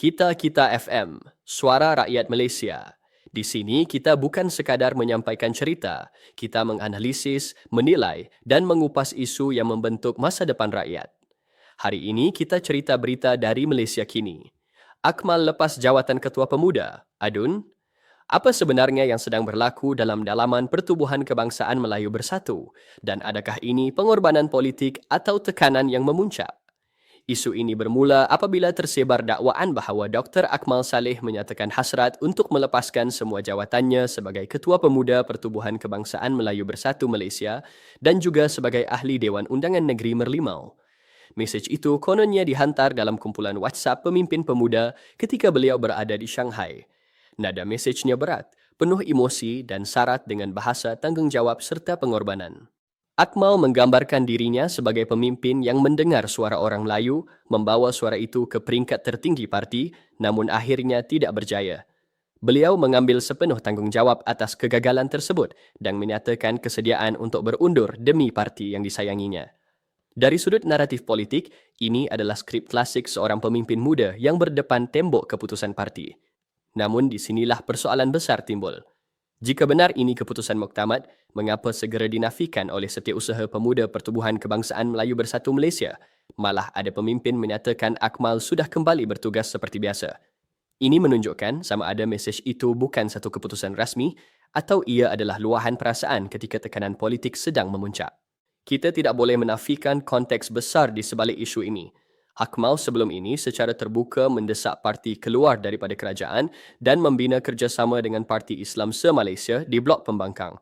Kita Kita FM, Suara Rakyat Malaysia. Di sini kita bukan sekadar menyampaikan cerita, kita menganalisis, menilai dan mengupas isu yang membentuk masa depan rakyat. Hari ini kita cerita berita dari Malaysia kini. Akmal lepas jawatan Ketua Pemuda. Adun, apa sebenarnya yang sedang berlaku dalam dalaman Pertubuhan Kebangsaan Melayu Bersatu dan adakah ini pengorbanan politik atau tekanan yang memuncak? Isu ini bermula apabila tersebar dakwaan bahawa Dr. Akmal Saleh menyatakan hasrat untuk melepaskan semua jawatannya sebagai Ketua Pemuda Pertubuhan Kebangsaan Melayu Bersatu Malaysia dan juga sebagai Ahli Dewan Undangan Negeri Merlimau. Mesej itu kononnya dihantar dalam kumpulan WhatsApp pemimpin pemuda ketika beliau berada di Shanghai. Nada mesejnya berat, penuh emosi dan syarat dengan bahasa tanggungjawab serta pengorbanan. Akmal menggambarkan dirinya sebagai pemimpin yang mendengar suara orang Melayu, membawa suara itu ke peringkat tertinggi parti, namun akhirnya tidak berjaya. Beliau mengambil sepenuh tanggungjawab atas kegagalan tersebut dan menyatakan kesediaan untuk berundur demi parti yang disayanginya. Dari sudut naratif politik, ini adalah skrip klasik seorang pemimpin muda yang berdepan tembok keputusan parti. Namun di sinilah persoalan besar timbul. Jika benar ini keputusan muktamad, mengapa segera dinafikan oleh Setiausaha Pemuda Pertubuhan Kebangsaan Melayu Bersatu Malaysia? Malah ada pemimpin menyatakan Akmal sudah kembali bertugas seperti biasa. Ini menunjukkan sama ada mesej itu bukan satu keputusan rasmi atau ia adalah luahan perasaan ketika tekanan politik sedang memuncak. Kita tidak boleh menafikan konteks besar di sebalik isu ini. Akmal sebelum ini secara terbuka mendesak parti keluar daripada kerajaan dan membina kerjasama dengan Parti Islam se-Malaysia di Blok Pembangkang.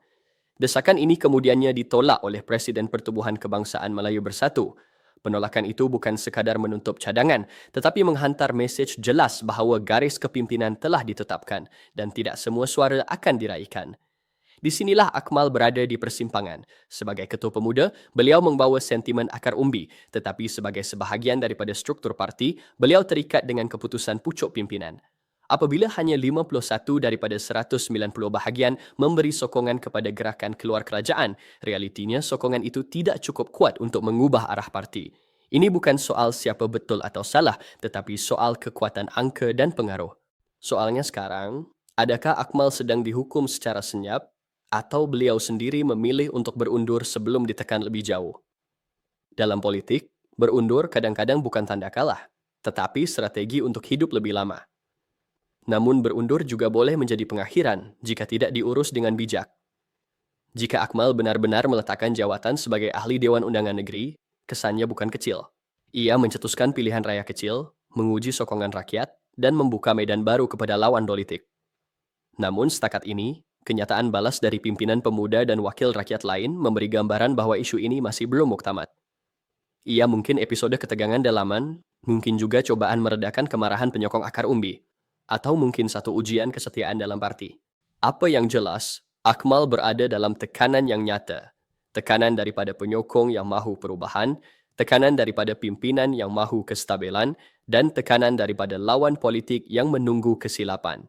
Desakan ini kemudiannya ditolak oleh Presiden Pertubuhan Kebangsaan Melayu Bersatu. Penolakan itu bukan sekadar menutup cadangan tetapi menghantar mesej jelas bahawa garis kepimpinan telah ditetapkan dan tidak semua suara akan diraikan. Di sinilah Akmal berada di persimpangan. Sebagai ketua pemuda, beliau membawa sentimen akar umbi, tetapi sebagai sebahagian daripada struktur parti, beliau terikat dengan keputusan pucuk pimpinan. Apabila hanya 51 daripada 190 bahagian memberi sokongan kepada gerakan keluar kerajaan, realitinya sokongan itu tidak cukup kuat untuk mengubah arah parti. Ini bukan soal siapa betul atau salah, tetapi soal kekuatan angka dan pengaruh. Soalnya sekarang, adakah Akmal sedang dihukum secara senyap atau beliau sendiri memilih untuk berundur sebelum ditekan lebih jauh. Dalam politik, berundur kadang-kadang bukan tanda kalah, tetapi strategi untuk hidup lebih lama. Namun berundur juga boleh menjadi pengakhiran jika tidak diurus dengan bijak. Jika Akmal benar-benar meletakkan jawatan sebagai ahli Dewan Undangan Negeri, kesannya bukan kecil. Ia mencetuskan pilihan raya kecil, menguji sokongan rakyat, dan membuka medan baru kepada lawan politik. Namun setakat ini, Kenyataan balas dari pimpinan pemuda dan wakil rakyat lain memberi gambaran bahawa isu ini masih belum muktamad. Ia mungkin episode ketegangan dalaman, mungkin juga cobaan meredakan kemarahan penyokong akar umbi, atau mungkin satu ujian kesetiaan dalam parti. Apa yang jelas, Akmal berada dalam tekanan yang nyata. Tekanan daripada penyokong yang mahu perubahan, tekanan daripada pimpinan yang mahu kestabilan, dan tekanan daripada lawan politik yang menunggu kesilapan.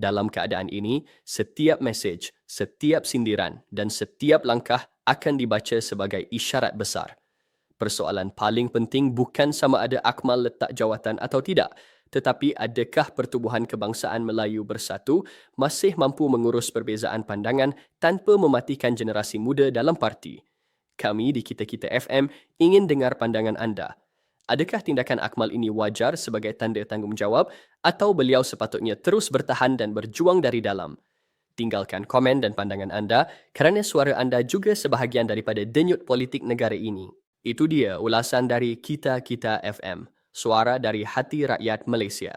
Dalam keadaan ini, setiap mesej, setiap sindiran dan setiap langkah akan dibaca sebagai isyarat besar. Persoalan paling penting bukan sama ada Akmal letak jawatan atau tidak, tetapi adakah Pertubuhan Kebangsaan Melayu Bersatu masih mampu mengurus perbezaan pandangan tanpa mematikan generasi muda dalam parti? Kami di Kita Kita FM ingin dengar pandangan anda. Adakah tindakan Akmal ini wajar sebagai tanda tanggungjawab atau beliau sepatutnya terus bertahan dan berjuang dari dalam? Tinggalkan komen dan pandangan anda kerana suara anda juga sebahagian daripada denyut politik negara ini. Itu dia ulasan dari Kita Kita FM, suara dari hati rakyat Malaysia.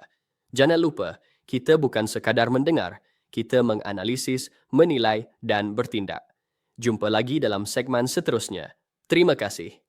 Jangan lupa, kita bukan sekadar mendengar, kita menganalisis, menilai dan bertindak. Jumpa lagi dalam segmen seterusnya. Terima kasih.